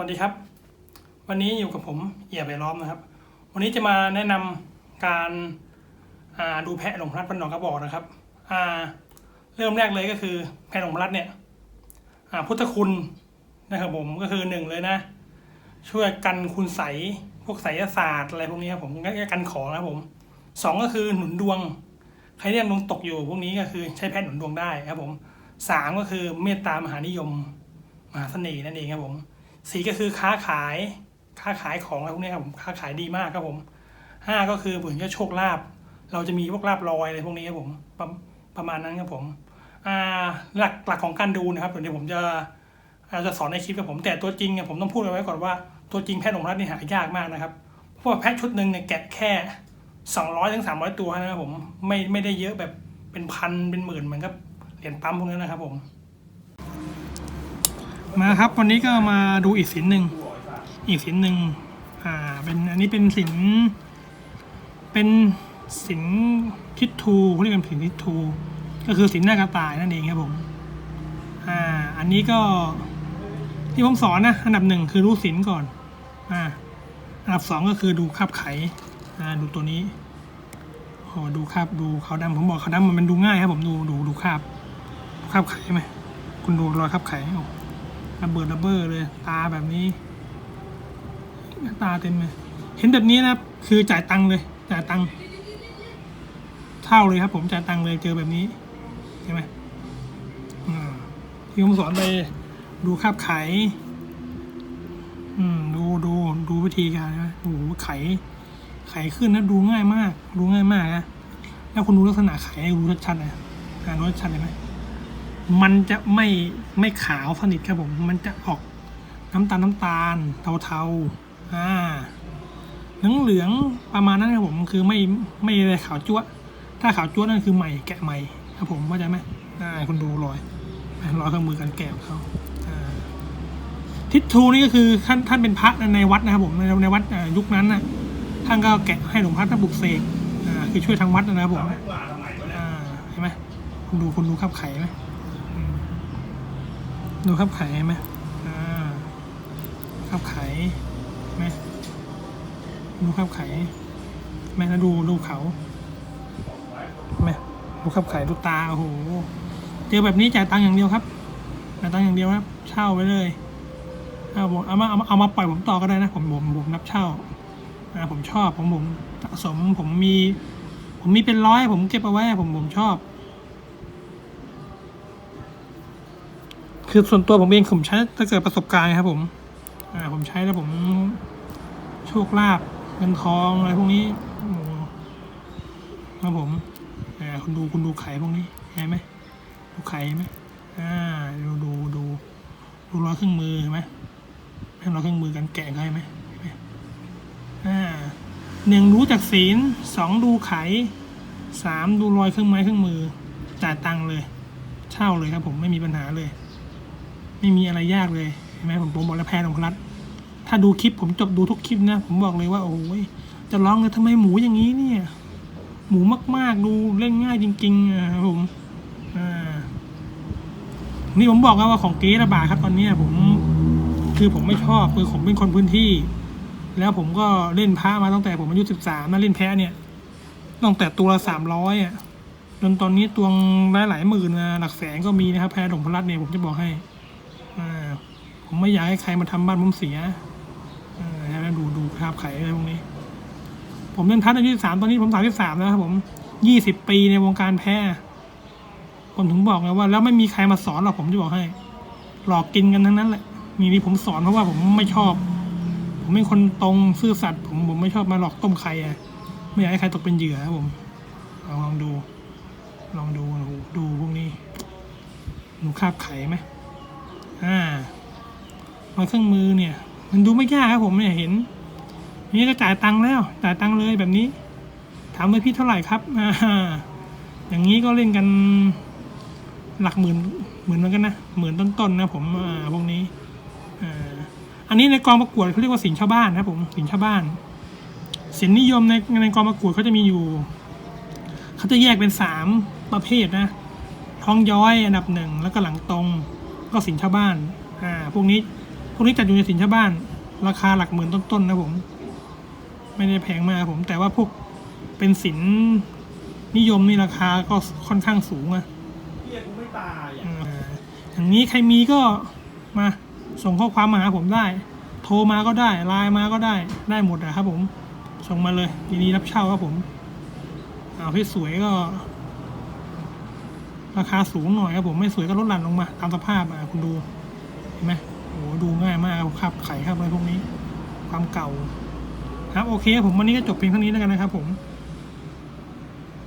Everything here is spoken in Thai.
วัสดีครับ วันนี้อยู่กับผมเอี่ยไปล้อมนะครับ วันนี้จะมาแนะนำการาดูแพะหลงพลัดพันหนองกระบอกนะครับเริ่มแรกเลยก็คือแพะหลงพลัดเนี่ยพุทธคุณนะครับผมก็คือหนึ่งเลยนะ ช่วยกันคุณใสพวกไสยศาสตร์อะไรพวกนี้ครับผมก็กันของนะครับผมสองก็คือหนุนดวงใครที่ยังดวงตกอยู่พวกนี้ก็คือใช้แพทย์หนุนดวงได้ครับผมสามก็คือเมตตามหานิยมมหาเสน่ห์นั่นเองครับผม สี่ก็คือค้าขายค้าขายของอะไรพวกนี้ครับผมค้าขายดีมากครับผมห้าก็คือเหมือนกับโชคลาภเราจะมีพวกลาบลอยอะไรพวกนี้ครับผมประประมาณนั้นครับผมอ่าหลักหลักของการดูนะครับเดี๋ยวผมจะอาจจะสอนในคลิปกับผมแต่ตัวจริงเนี่ยผมต้องพูดเอาไว้ก่อนว่าตัวจริงแพทย์หลงรัฐนี่หายากมากนะครับเพราะว่าแพทย์ชุดหนึ่งเนี่ยแกะแค่สองร้อยถึงสามร้อยตัวนะครับผมไม่ไม่ได้เยอะแบบเป็นพันเป็นหมื่นเหมือนกับเหรียญปั๊มพวกนั้นนะครับผม มาครับวันนี้ก็มาดูอีกสินหนึ่งอีกสินหนึ่งอ่าเป็นอันนี้เป็นสินเป็นสินทิศทูเขาเรียกกันสินทิศทูก็คือสินหน้ากระต่ายนั่นเองครับผมอ่าอันนี้ก็ที่ผมสอนนะอันดับหนึ่งคือรู้สินก่อนอ่าอันดับสองก็คือดูคาบไขอ่าดูตัวนี้โอ้ดูคาบดูขาวดำผมบอกขาวดำมันดูง่ายครับผมดูดูดูคาบคาบไข่ไหมคุณดูรอยคาบไข่โอ้ ระเบิดระเบ้อเลย ตาแบบนี้ ตาเต็มเลย เห็นแบบนี้นะครับคือจ่ายตังค์เลย จ่ายตังค์เท่าเลยครับ ผมจ่ายตังค์เลยเจอแบบนี้ใช่ไหมอ่าที่ผมสอนไปดูคาบไข อืม ดูดูดูวิธีการนะโอ้โหไข ไขขึ้นนะดูง่ายมาก ดูง่ายมากนะแล้วคุณดูลักษณะไขให้ดูชัดๆนะอ่านดูชัดเลยไหม มันจะไม่ไม่ขาวสนิทครับผม มันจะออกน้ำตาลน้ำตาลเทาๆอ่าเหลืองเหลืองประมาณนั้นครับผมคือไม่ไม่อะไรขาวจั๊วถ้าขาวจั๊วนั่นคือใหม่แกะใหม่ครับผมเข้าใจไหมอ่าคุณดูรอยรอยเครื่องมือการแกะของเขาทิศทูนี่ก็คือท่านท่านเป็นพระในวัดนะครับผมในในวัดยุคนั้นน่ะท่านก็แกะให้หลวงพ่อท่านบุกเสกคือช่วยทางวัดนะครับผมเห็นไหมคุณดูคุณดูขับไข่ไหม ดูขับไข่ไหมอ่าขับไข่ไหมดูขับไข่ไหมแล้วดูดูเขาไหมดูขับไข่ดูตาโอ้โหเจอแบบนี้จ่ายตังค์อย่างเดียวครับจ่ายตังค์อย่างเดียวครับ เช่าไปเลยเอาผมเอามาเอามาเอามาปล่อยผมต่อก็ได้นะ ผมผมผมนับเช่าอ่าผมชอบผมผมสะสมผมมี ผมมีเป็นร้อยผมเก็บเอาไว้ผมผมชอบ คือส่วนตัวผมเองผมใช้ถ้าเกิดประสบการณ์ครับผม อ่า ผมใช้แล้วผมโชคลาภเงินทองอะไรพวกนี้ครับผมอ่าคุณดูคุณดูไข่พวกนี้เห็นไหมดูไข่ไหมอ่าดูดูดูดูรอยเครื่องมือเห็นไหมให้เราเครื่องมือกันแกะได้ไหมเห็นไหมอ่าหนึ่งรู้จากศีลสองดูไข่สามดูรอยเครื่องไม้เครื่องมือจ่ายตังค์เลย เช่าเลยครับผมไม่มีปัญหาเลย ไม่มีอะไรยากเลยเห็นไหมผมผมบอกแล้วแพ้ของรัฐถ้าดูคลิปผมจบดูทุกคลิปนะ ผมบอกเลยว่าโอ้ยจะร้องเลยทำไมหมูอย่างนี้เนี่ย หมูมากๆดูเล่นง่ายจริงๆอะครับผมอ่านี่ผมบอกแล้วว่าของเก๊ระบาดครับตอนนี้ผมคือผมไม่ชอบคือผมเป็นคนพื้นที่ แล้วผมก็เล่นพระมาตั้งแต่ผมอายุสิบสามนะเล่นแพ้เนี่ยตั้งแต่ตัวละสามร้อยอะจนตอนนี้ตัวหลายหลายหมื่นนะหลักแสนก็มีนะครับแพ้หลงพลัดเนี่ยผมจะบอกให้ ผมไม่อยากให้ใครมาทำบ้านผมเสียอ่าแล้วดูดูภาพไข่อะไรพวกนี้ ผมเล่นพัดอายุสามตอนนี้ผมสามสิบสามแล้วครับผมยี่สิบปีในวงการแพ้ผมถึงบอกไงว่า แล้วไม่มีใครมาสอนหรอกผมจะบอกให้ หลอกกินกันทั้งนั้นแหละมีนี่ผมสอนเพราะว่าผมไม่ชอบ ผมเป็นคนตรงซื่อสัตย์ผมผมไม่ชอบมาหลอกต้มใครอะไม่อยากให้ใครตกเป็นเหยื่อครับผมลองลองดู ลองดูดูดูพวกนี้หนูคาบไข่ไหม อ่ารอยเครื่องมือเนี่ย มันดูไม่ยากครับผมเนี่ยเห็นนี่ก็จ่ายตังค์แล้ว จ่ายตังค์เลยแบบนี้ ถามเลยพี่เท่าไหร่ครับอ่าอย่างนี้ก็เล่นกันหลักหมื่นหมื่นเหมือนกันนะหมื่นต้นๆนะผมอ่าพวกนี้อ่าอันนี้ในกองประกวดเขาเรียกว่าสินชาวบ้านนะผมสินชาวบ้านสินนิยมในในกองประกวดเขาจะมีอยู่เขาจะแยกเป็นสามประเภทนะท้องย้อยอันดับหนึ่งแล้วก็หลังตรง ก็สินชาวบ้านอ่าพวกนี้วกนี้จัดอยู่ในสินเช่าบ้าน ราคาหลักหมื่นต้นๆนะผม ไม่ได้แพงมากครับผม แต่ว่าพวกเป็นสินนิยมนี่ราคาก็ค่อนข้างสูงอะเฮียกูไม่ตายอะอ่าอย่างนี้ใครมีก็มาส่งข้อความมาหาผมได้ โทรมาก็ได้ไลน์มาก็ได้ได้หมดอะครับผม ส่งมาเลยยินดีรับเช่าครับผมเอาที่สวยก็ ราคาสูงหน่อยครับผมไม่สวยก็ลดหลั่นลงมา ตามสภาพอะคุณดูเห็นไหมโอ้ดูง่ายมากครับไข่ครับอะไรพวกนี้ ความเก่าครับโอเคผมวันนี้ก็จบเพียงเท่านี้แล้วกันนะครับผม